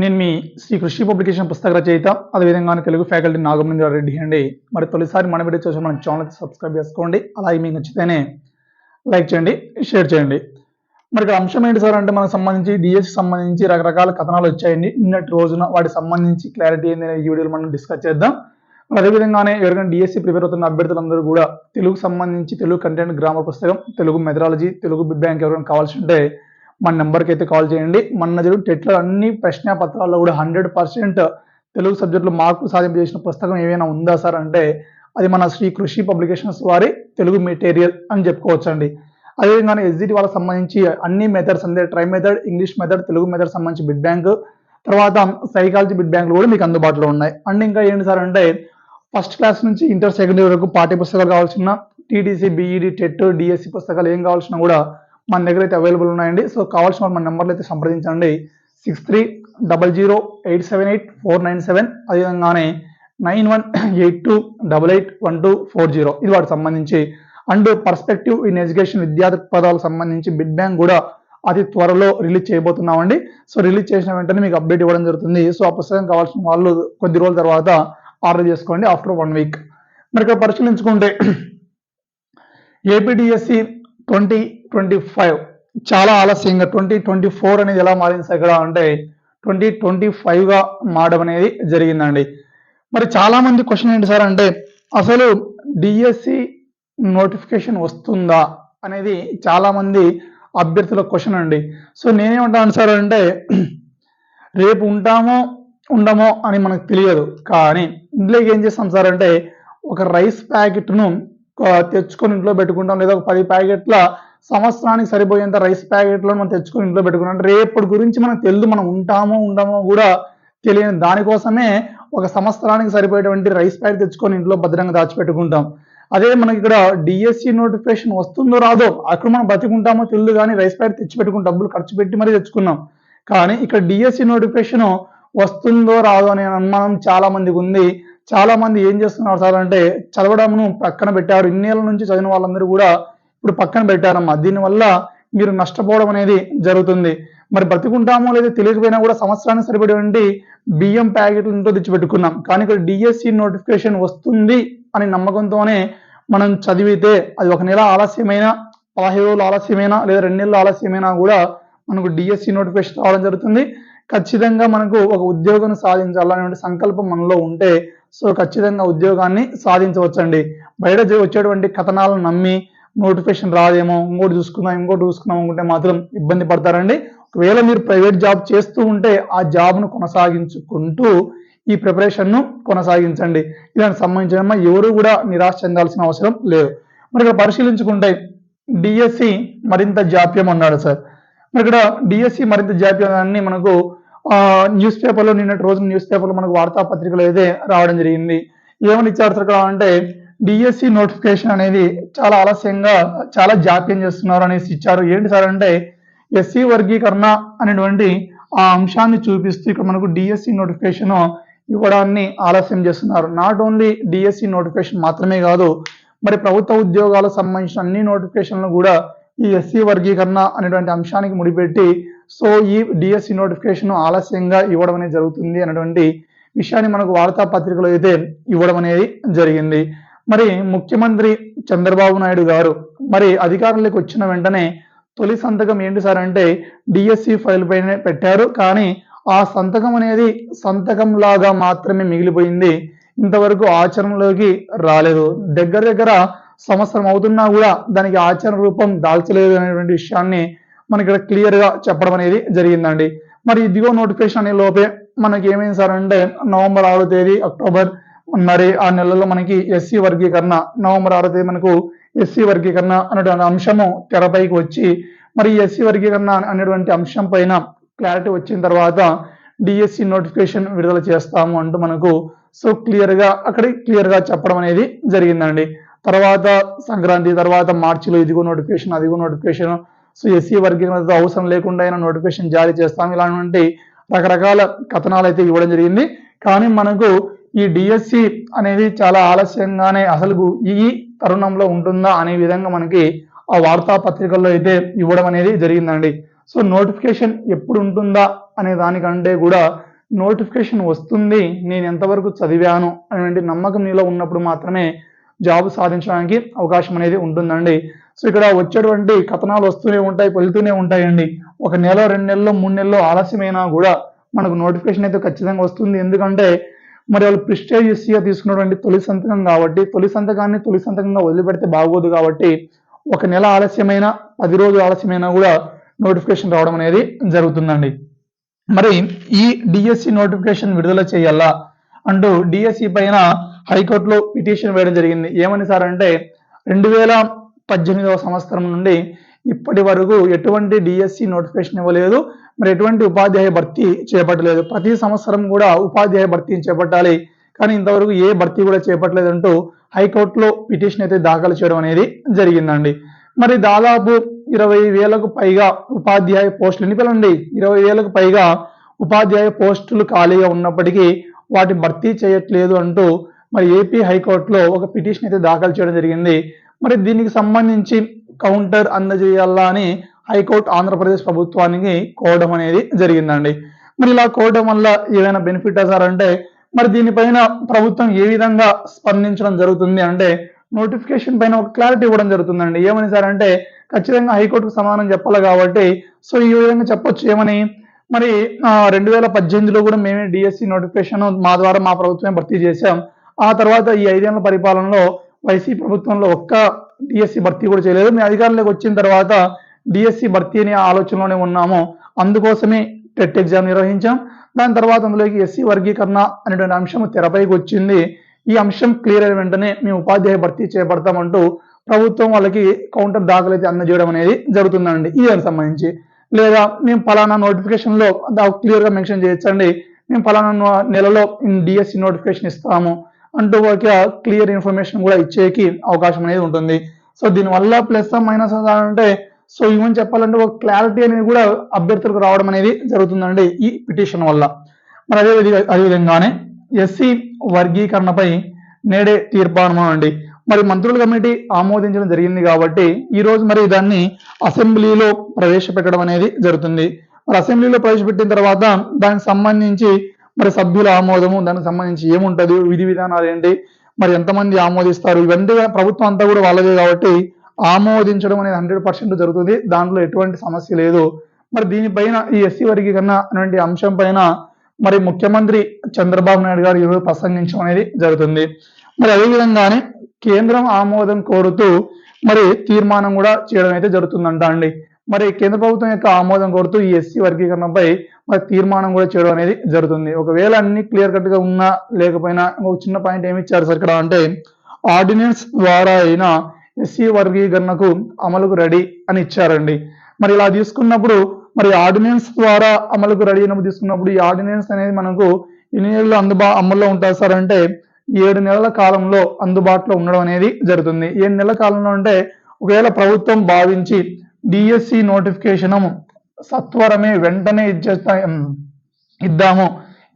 నేను మీ శ్రీ కృషి పబ్లికేషన్ పుస్తక రచయిత అదేవిధంగా తెలుగు ఫ్యాకల్టీ నాగమేంద్ర రెడ్డి అండి. మరి తొలిసారి మన వీడియో చూసి మన ఛానల్ సబ్స్క్రైబ్ చేసుకోండి. అలాగే మీకు నచ్చితేనే లైక్ చేయండి షేర్ చేయండి. మరి ఇక్కడ అంశం ఏంటి సార్ అంటే మనకు సంబంధించి డిఎస్సి సంబంధించి రకరకాల కథనాలు వచ్చాయండి. నిన్నటి రోజున వాటికి సంబంధించి క్లారిటీ ఏంది ఈ వీడియోలో మనం డిస్కస్ చేద్దాం. మరి అదేవిధంగానే ఎవరికైనా డిఎస్సి ప్రిపేర్ అవుతున్న అభ్యర్థులందరూ కూడా తెలుగు సంబంధించి తెలుగు కంటెంట్ గ్రామర్ పుస్తకం Telugu methodology Telugu bit bank ఎవరైనా కావాల్సి ఉంటే మన నెంబర్కి అయితే కాల్ చేయండి. మన జరిగిన టెట్లో అన్ని ప్రశ్న పత్రాల్లో కూడా హండ్రెడ్ పర్సెంట్ తెలుగు సబ్జెక్టులో మార్కులు సాధింపు చేసిన పుస్తకం ఏమైనా ఉందా సార్ అంటే అది మన శ్రీ కృషి పబ్లికేషన్స్ వారి తెలుగు మెటీరియల్ అని చెప్పుకోవచ్చు అండి అదేవిధంగా ఎస్జిటి వాళ్ళకి సంబంధించి అన్ని మెథడ్స్ అంటే tri method English method Telugu method సంబంధించి బిడ్ బ్యాంక్ తర్వాత సైకాలజీ బిడ్ బ్యాంకులు కూడా మీకు అందుబాటులో ఉన్నాయి. అండ్ ఇంకా ఏంటి సార్ అంటే ఫస్ట్ క్లాస్ నుంచి ఇంటర్ సెకండ్ వరకు పాఠ్య పుస్తకాలు కావాల్సిన టీటీసీ బీఈడి టెట్ డిఎస్సి పుస్తకాలు ఏం కావాల్సిన కూడా మన దగ్గర అయితే అవైలబుల్ ఉన్నాయండి. సో కావాల్సిన మన నెంబర్లు అయితే సంప్రదించండి. Six three double zero eight seven eight four nine seven అదేవిధంగానే nine one eight two double eight one two four zero ఇది వాటికి సంబంధించి అండ్ పర్స్పెక్టివ్ ఇన్ ఎడ్యుకేషన్ విద్యా పదాలకు సంబంధించి బిడ్ బ్యాంక్ కూడా అతి త్వరలో రిలీజ్ చేయబోతున్నామండి. సో రిలీజ్ చేసిన వెంటనే మీకు అప్డేట్ ఇవ్వడం జరుగుతుంది. సో ఆ పుస్తకం కావాల్సిన వాళ్ళు కొద్ది రోజుల తర్వాత ఆర్డర్ చేసుకోండి ఆఫ్టర్ వన్ వీక్ మరి ఇక్కడ పరిశీలించుకుంటే ఏపీడిఎస్సి ట్వంటీ ట్వంటీ ఫైవ్. చాలా ఆలస్యంగా ట్వంటీ ట్వంటీ ఫోర్ అనేది ఎలా మారింది ఇక్కడ అంటే ట్వంటీ ట్వంటీ ఫైవ్గా మారడం అనేది జరిగిందండి. మరి చాలా మంది క్వశ్చన్ ఏంటి సార్ అంటే అసలు డిఎస్సి నోటిఫికేషన్ వస్తుందా అనేది చాలామంది అభ్యర్థుల క్వశ్చన్ అండి. సో నేనేమంటాను సార్ అంటే రేపు ఉంటామో ఉండమో అని మనకు తెలియదు. కానీ ఇందులోకి ఏం చేస్తాం సార్ అంటే ఒక రైస్ ప్యాకెట్ను తెచ్చుకొని ఇంట్లో పెట్టుకుంటాం. లేదా ఒక పది ప్యాకెట్ల సంవత్సరానికి సరిపోయేంత రైస్ ప్యాకెట్లో మనం తెచ్చుకొని ఇంట్లో పెట్టుకున్నాం రేపటి గురించి మనకు తెలుదు మనం ఉంటామో ఉండమో కూడా తెలియని దానికోసమే ఒక సంవత్సరానికి సరిపోయేటువంటి రైస్ ప్యాకెట్ తెచ్చుకొని ఇంట్లో భద్రంగా దాచిపెట్టుకుంటాం. అదే మనకి ఇక్కడ డిఎస్సి నోటిఫికేషన్ వస్తుందో రాదో అక్కడ మనం బతికుంటామో తెలియదు కానీ రైస్ ప్యాకెట్ తెచ్చి పెట్టుకుని డబ్బులు ఖర్చు పెట్టి మరీ తెచ్చుకున్నాం. కానీ ఇక్కడ డిఎస్సి నోటిఫికేషన్ వస్తుందో రాదో అనే అనుమానం చాలా మందికి ఉంది. చాలా మంది ఏం చేస్తున్నారు సార్ అంటే చదవడంను పక్కన పెట్టారు. ఇన్నేళ్ళ నుంచి చదివిన వాళ్ళందరూ కూడా ఇప్పుడు పక్కన పెట్టారమ్మా. దీనివల్ల మీరు నష్టపోవడం అనేది జరుగుతుంది. మరి బ్రతికుంటామో లేదా తెలియకపోయినా కూడా సంవత్సరానికి సరిపడేటువంటి బియ్యం ప్యాకెట్లు ఇంట్లో తెచ్చి పెట్టుకున్నాం కానీ ఇక్కడ డిఎస్సి నోటిఫికేషన్ వస్తుంది అని నమ్మకంతోనే మనం చదివితే అది ఒక నెల ఆలస్యమైనా పదహైదు రోజులు ఆలస్యమైనా లేదా రెండు నెలలు ఆలస్యమైనా కూడా మనకు డిఎస్సి నోటిఫికేషన్ రావడం జరుగుతుంది. ఖచ్చితంగా మనకు ఒక ఉద్యోగం సాధించాలనే సంకల్పం మనలో ఉంటే సో ఖచ్చితంగా ఉద్యోగాన్ని సాధించవచ్చండి. బయట వచ్చేటువంటి కథనాలను నమ్మి నోటిఫికేషన్ రాదేమో ఇంకోటి చూసుకుందాం ఇంకోటి చూసుకుందాం అనుకుంటే మాత్రం ఇబ్బంది పడతారండి. ఒకవేళ మీరు ప్రైవేట్ జాబ్ చేస్తూ ఉంటే ఆ జాబ్ను కొనసాగించుకుంటూ ఈ ప్రిపరేషన్ను కొనసాగించండి. ఇలాంటి సంబంధించిన ఎవరు కూడా నిరాశ చెందాల్సిన అవసరం లేదు. మరి ఇక్కడ పరిశీలించుకుంటే డిఎస్సి మరింత జాప్యం అన్నాడు సార్. మరి ఇక్కడ డిఎస్సి మరింత జాప్యాన్ని మనకు న్యూస్ పేపర్లో నిన్నటి రోజు న్యూస్ పేపర్లో మనకు వార్తాపత్రికలు అయితే రావడం జరిగింది. ఏమని ఇచ్చారు సార్ అంటే డిఎస్సి నోటిఫికేషన్ అనేది చాలా ఆలస్యంగా చాలా జాప్యం చేస్తున్నారు అనేసి ఇచ్చారు. ఏంటి సార్ అంటే ఎస్సీ వర్గీకరణ అనేటువంటి ఆ అంశాన్ని చూపిస్తూ ఇక్కడ మనకు డిఎస్సి నోటిఫికేషన్ ఇవ్వడాన్ని ఆలస్యం చేస్తున్నారు. నాట్ ఓన్లీ డిఎస్సి నోటిఫికేషన్ మాత్రమే కాదు మరి ప్రభుత్వ ఉద్యోగాలకు సంబంధించిన అన్ని నోటిఫికేషన్లు కూడా ఈ ఎస్సీ వర్గీకరణ అనేటువంటి అంశానికి ముడిపెట్టి సో ఈ డిఎస్సి నోటిఫికేషన్ ఆలస్యంగా ఇవ్వడం అనేది జరుగుతుంది అనేటువంటి విషయాన్ని మనకు వార్తాపత్రికలో అయితే ఇవ్వడం అనేది జరిగింది. మరి ముఖ్యమంత్రి చంద్రబాబు నాయుడు గారు మరి అధికారంలోకి వచ్చిన వెంటనే తొలి సంతకం ఏంటి సార్ అంటే డిఎస్సి ఫైల్ పైన పెట్టారు. కానీ ఆ సంతకం అనేది సంతకం లాగా మాత్రమే మిగిలిపోయింది. ఇంతవరకు ఆచరణలోకి రాలేదు. దగ్గర దగ్గర సంవత్సరం అవుతున్నా కూడా దానికి ఆచరణ రూపం దాల్చలేదు అనేటువంటి విషయాన్ని మనకి ఇక్కడ క్లియర్గా చెప్పడం అనేది జరిగిందండి. మరి ఇదిగో నోటిఫికేషన్ అనే లోపే మనకి ఏమైంది సార్ అంటే నవంబర్ ఆరో తేదీ అక్టోబర్ మరి ఆ నెలలో మనకి ఎస్సీ వర్గీకరణ నవంబర్ ఆరో తేదీ మనకు ఎస్సీ వర్గీకరణ అనేటువంటి అంశము తెరపైకి వచ్చి మరి ఎస్సీ వర్గీకరణ అనేటువంటి అంశం పైన క్లారిటీ వచ్చిన తర్వాత డిఎస్సి నోటిఫికేషన్ విడుదల చేస్తాము అంటూ మనకు సో క్లియర్గా అక్కడ క్లియర్గా చెప్పడం అనేది జరిగిందండి. తర్వాత సంక్రాంతి తర్వాత మార్చిలో ఇదిగో నోటిఫికేషన్ అదిగో నోటిఫికేషన్ సో ఎస్సీ వర్గీకరణతో అవసరం లేకుండా అయినా నోటిఫికేషన్ జారీ చేస్తాం. ఇలాంటి రకరకాల కథనాలు అయితే ఇవ్వడం జరిగింది. కానీ మనకు ఈ డిఎస్సి అనేది చాలా ఆలస్యంగానే అసలు ఈ తరుణంలో ఉంటుందా అనే విధంగా మనకి ఆ వార్తాపత్రికల్లో అయితే ఇవ్వడం అనేది జరిగిందండి. సో నోటిఫికేషన్ ఎప్పుడు ఉంటుందా అనే దానికంటే కూడా నోటిఫికేషన్ వస్తుంది నేను ఎంతవరకు చదివాను అనేటువంటి నమ్మకం నీలో ఉన్నప్పుడు మాత్రమే జాబ్ సాధించడానికి అవకాశం అనేది ఉంటుందండి. సో ఇక్కడ వచ్చేటువంటి కథనాలు వస్తూనే ఉంటాయి వెళ్తూనే ఉంటాయండి. ఒక నెల రెండు నెలల్లో మూడు నెలల్లో ఆలస్యమైనా కూడా మనకు నోటిఫికేషన్ అయితే ఖచ్చితంగా వస్తుంది. ఎందుకంటే మరి వాళ్ళు ప్రిస్టేజియస్గా తీసుకున్నటువంటి తొలి సంతకం కాబట్టి తొలి సంతకాన్ని తొలి సంతకంగా వదిలిపెడితే బాగోదు కాబట్టి ఒక నెల ఆలస్యమైన పది రోజులు ఆలస్యమైనా కూడా నోటిఫికేషన్ రావడం అనేది జరుగుతుందండి. మరి ఈ డిఎస్సి నోటిఫికేషన్ విడుదల చేయాలా అంటూ డిఎస్సి పైన హైకోర్టులో పిటిషన్ వేయడం జరిగింది. ఏమని సార్ అంటే రెండు వేల పద్దెనిమిదవ సంవత్సరం నుండి ఇప్పటి వరకు ఎటువంటి డిఎస్సి నోటిఫికేషన్ ఇవ్వలేదు. మరి ఎటువంటి ఉపాధ్యాయ భర్తీ చేపట్టలేదు. ప్రతి సంవత్సరం కూడా ఉపాధ్యాయ భర్తీని చేపట్టాలి. కానీ ఇంతవరకు ఏ భర్తీ కూడా చేపట్టలేదంటూ హైకోర్టులో పిటిషన్ అయితే దాఖలు చేయడం అనేది జరిగిందండి. మరి దాదాపు ఇరవై వేలకు పైగా ఉపాధ్యాయ పోస్టులు ఎన్ని ఇరవై వేలకు పైగా ఉపాధ్యాయ పోస్టులు ఖాళీగా ఉన్నప్పటికీ వాటి భర్తీ చేయట్లేదు అంటూ మరి ఏపీ హైకోర్టులో ఒక పిటిషన్ అయితే దాఖలు చేయడం జరిగింది. మరి దీనికి సంబంధించి కౌంటర్ అందజేయాలా అని హైకోర్టు ఆంధ్రప్రదేశ్ ప్రభుత్వానికి కోరడం అనేది జరిగిందండి. మరి ఇలా కోరడం వల్ల ఏదైనా బెనిఫిట్ సార్ అంటే మరి దీనిపైన ప్రభుత్వం ఏ విధంగా స్పందించడం జరుగుతుంది అంటే నోటిఫికేషన్ పైన ఒక క్లారిటీ ఇవ్వడం జరుగుతుందండి. ఏమని సార్ అంటే ఖచ్చితంగా హైకోర్టుకు సమానం చెప్పాలి కాబట్టి సో ఈ విధంగా చెప్పొచ్చు ఏమని? మరి రెండు వేల పద్దెనిమిదిలో కూడా మేమే డిఎస్సి నోటిఫికేషన్ మా ద్వారా మా ప్రభుత్వమే భర్తీ చేశాం. ఆ తర్వాత ఈ ఐదేళ్ళ పరిపాలనలో వైసీ ప్రభుత్వంలో ఒక్క డిఎస్సి భర్తీ కూడా చేయలేదు. మేము అధికారంలోకి వచ్చిన తర్వాత డిఎస్సి భర్తీ అనే ఆలోచనలోనే ఉన్నాము. అందుకోసమే టెట్ ఎగ్జామ్ నిర్వహించాం. దాని తర్వాత అందులోకి ఎస్సీ వర్గీకరణ అనేటువంటి అంశం తెరపైకి వచ్చింది. ఈ అంశం క్లియర్ అయిన వెంటనే మేము ఉపాధ్యాయ భర్తీ చేపడతామంటూ ప్రభుత్వం వాళ్ళకి కౌంటర్ దాఖలైతే అందజేయడం అనేది జరుగుతుందండి. ఇది దానికి సంబంధించి. లేదా మేము పలానా నోటిఫికేషన్లో క్లియర్గా మెన్షన్ చేయొచ్చండి. మేము ఫలానా నెలలో డిఎస్సి నోటిఫికేషన్ ఇస్తాము. అంటూ ఒక క్లియర్ ఇన్ఫర్మేషన్ కూడా ఇచ్చేకి అవకాశం అనేది ఉంటుంది. సో దీనివల్ల ప్లస్ మైనస్ అంటే సో ఇవన్నీ చెప్పాలంటే ఒక క్లారిటీ అనేది కూడా అభ్యర్థులకు రావడం అనేది జరుగుతుందండి ఈ పిటిషన్ వల్ల. మరి అదే అదేవిధంగానే విధంగానే ఎస్సీ వర్గీకరణపై నేడే తీర్మానం అండి. మరి మంత్రుల కమిటీ ఆమోదించడం జరిగింది కాబట్టి ఈ రోజు మరి దాన్ని అసెంబ్లీలో ప్రవేశపెట్టడం అనేది జరుగుతుంది. మరి అసెంబ్లీలో ప్రవేశపెట్టిన తర్వాత దానికి సంబంధించి మరి సభ్యుల ఆమోదము దానికి సంబంధించి ఏముంటది విధి విధానాలు ఏంటి మరి ఎంతమంది ఆమోదిస్తారు ఇవన్నీ ప్రభుత్వం అంతా కూడా వాళ్ళదే కాబట్టి ఆమోదించడం అనేది హండ్రెడ్ పర్సెంట్ జరుగుతుంది. దాంట్లో ఎటువంటి సమస్య లేదు. మరి దీనిపైన ఈ ఎస్సీ వర్గీకరణ అనేటువంటి అంశం పైన మరి ముఖ్యమంత్రి చంద్రబాబు నాయుడు గారు ఈరోజు ప్రసంగించడం అనేది జరుగుతుంది. మరి అదేవిధంగానే కేంద్రం ఆమోదం కోరుతూ మరి తీర్మానం కూడా చేయడం అయితే జరుగుతుందంట అండి. మరి కేంద్ర ప్రభుత్వం యొక్క ఆమోదం కోరుతూ ఈ ఎస్సీ వర్గీకరణపై మరి తీర్మానం కూడా చేయడం అనేది జరుగుతుంది. ఒకవేళ అన్ని క్లియర్ కట్గా ఉన్నా లేకపోయినా ఒక చిన్న పాయింట్ ఏమి ఇచ్చారు సార్ ఇక్కడ అంటే ఆర్డినెన్స్ ద్వారా అయినా ఎస్సీ వర్గీకరణకు అమలుకు రెడీ అని ఇచ్చారండి. మరి ఇలా తీసుకున్నప్పుడు మరి ఆర్డినెన్స్ ద్వారా అమలుకు రెడీ అయినప్పుడు తీసుకున్నప్పుడు ఈ ఆర్డినెన్స్ అనేది మనకు ఎన్ని నెలలు అందుబా అమల్లో ఉంటుంది సార్ అంటే ఏడు నెలల కాలంలో అందుబాటులో ఉండడం అనేది జరుగుతుంది. ఏడు నెలల కాలంలో అంటే ఒకవేళ ప్రభుత్వం భావించి డిఎస్సి నోటిఫికేషన్ సత్వరమే వెంటనే ఇచ్చేస్తా ఇద్దాము.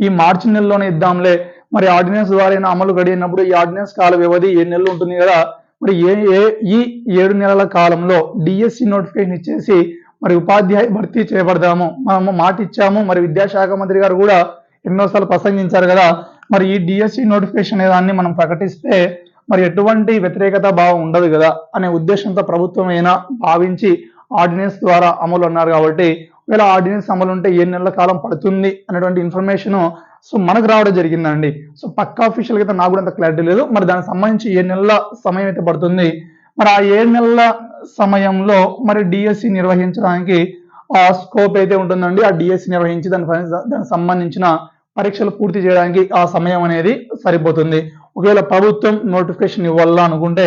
ఈ మార్చి నెలలోనే ఇద్దాంలే. మరి ఆర్డినెన్స్ ద్వారా అమలు గడిగినప్పుడు ఈ ఆర్డినెన్స్ కాల వ్యవధి ఏడు నెలలు ఉంటుంది కదా? మరి ఏ ఏ ఈ ఏడు నెలల కాలంలో డిఎస్సి నోటిఫికేషన్ ఇచ్చేసి మరి ఉపాధ్యాయ భర్తీ చేయబడదాము మనము మాట ఇచ్చాము. మరి విద్యాశాఖ మంత్రి గారు కూడా ఎన్నోసార్లు ప్రసంగించారు కదా. మరి ఈ డిఎస్సి నోటిఫికేషన్ అనే దాన్ని మనం ప్రకటిస్తే మరి ఎటువంటి వ్యతిరేకత భావం ఉండదు కదా అనే ఉద్దేశంతో ప్రభుత్వం అయినా భావించి ఆర్డినెన్స్ ద్వారా అమలు అన్నారు కాబట్టి ఒకవేళ ఆర్డినెన్స్ అమలు ఉంటే ఏ నెలల కాలం పడుతుంది అనేటువంటి ఇన్ఫర్మేషన్ సో మనకు రావడం జరిగిందండి. సో పక్కా ఆఫీషియల్ అయితే నాకు కూడా అంత క్లారిటీ లేదు. మరి దానికి సంబంధించి ఏ నెలల సమయం అయితే పడుతుంది. మరి ఆ ఏడు నెలల సమయంలో మరి డిఎస్సి నిర్వహించడానికి ఆ స్కోప్ అయితే ఉంటుందండి. ఆ డిఎస్సి నిర్వహించి దాని దానికి సంబంధించిన పరీక్షలు పూర్తి చేయడానికి ఆ సమయం అనేది సరిపోతుంది. ఒకవేళ ప్రభుత్వం నోటిఫికేషన్ ఇవ్వాలా అనుకుంటే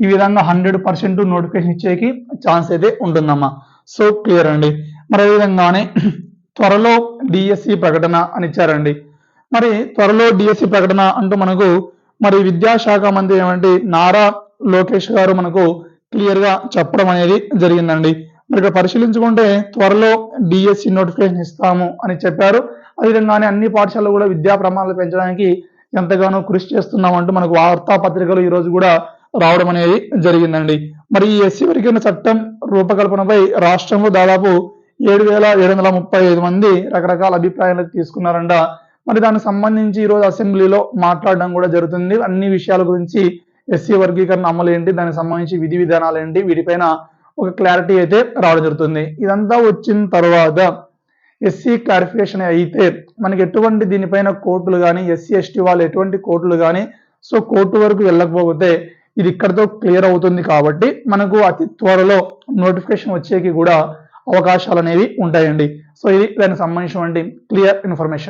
ఈ విధంగా హండ్రెడ్ పర్సెంట్ నోటిఫికేషన్ ఇచ్చేకి ఛాన్స్ అయితే ఉంటుందమ్మా. సో క్లియర్ అండి. మరి విధంగానే త్వరలో డిఎస్సి ప్రకటన అని ఇచ్చారండి. మరి త్వరలో డిఎస్సి ప్రకటన అంటూ మనకు మరి విద్యాశాఖ మంత్రి ఏమంటే నారా లోకేష్ గారు మనకు క్లియర్గా చెప్పడం అనేది జరిగిందండి. మరి ఇక్కడ పరిశీలించుకుంటే త్వరలో డిఎస్సి నోటిఫికేషన్ ఇస్తాము అని చెప్పారు. అదేవిధంగానే అన్ని పాఠశాలలు కూడా విద్యా ప్రమాణాలు పెంచడానికి ఎంతగానో కృషి చేస్తున్నామంటూ మనకు వార్తాపత్రికలు ఈరోజు కూడా రావడం అనేది జరిగిందండి. మరి ఈ ఎస్సీ వర్గీకరణ చట్టం రూపకల్పనపై రాష్ట్రంలో దాదాపు ఏడు వేల ఏడు వందల ముప్పై ఐదు మంది రకరకాల అభిప్రాయాలు తీసుకున్నారంట. మరి దానికి సంబంధించి ఈరోజు అసెంబ్లీలో మాట్లాడడం కూడా జరుగుతుంది. అన్ని విషయాల గురించి ఎస్సీ వర్గీకరణ అమలు ఏంటి దానికి సంబంధించి విధి విధానాలు ఏంటి వీటిపైన ఒక క్లారిటీ అయితే రావడం జరుగుతుంది. ఇదంతా వచ్చిన తర్వాత ఎస్సీ క్లారిఫికేషన్ అయితే మనకి ఎటువంటి దీనిపైన కోర్టులు కానీ ఎస్సీ ఎస్టీ వాళ్ళు ఎటువంటి కోర్టులు కానీ సో కోర్టు వరకు వెళ్ళకపోతే ఇది ఇక్కడతో క్లియర్ అవుతుంది కాబట్టి మనకు అతి త్వరలో నోటిఫికేషన్ వచ్చేకి కూడా అవకాశాలు అనేవి ఉంటాయండి. సో ఇది దానికి సంబంధించినటువంటి క్లియర్ ఇన్ఫర్మేషన్.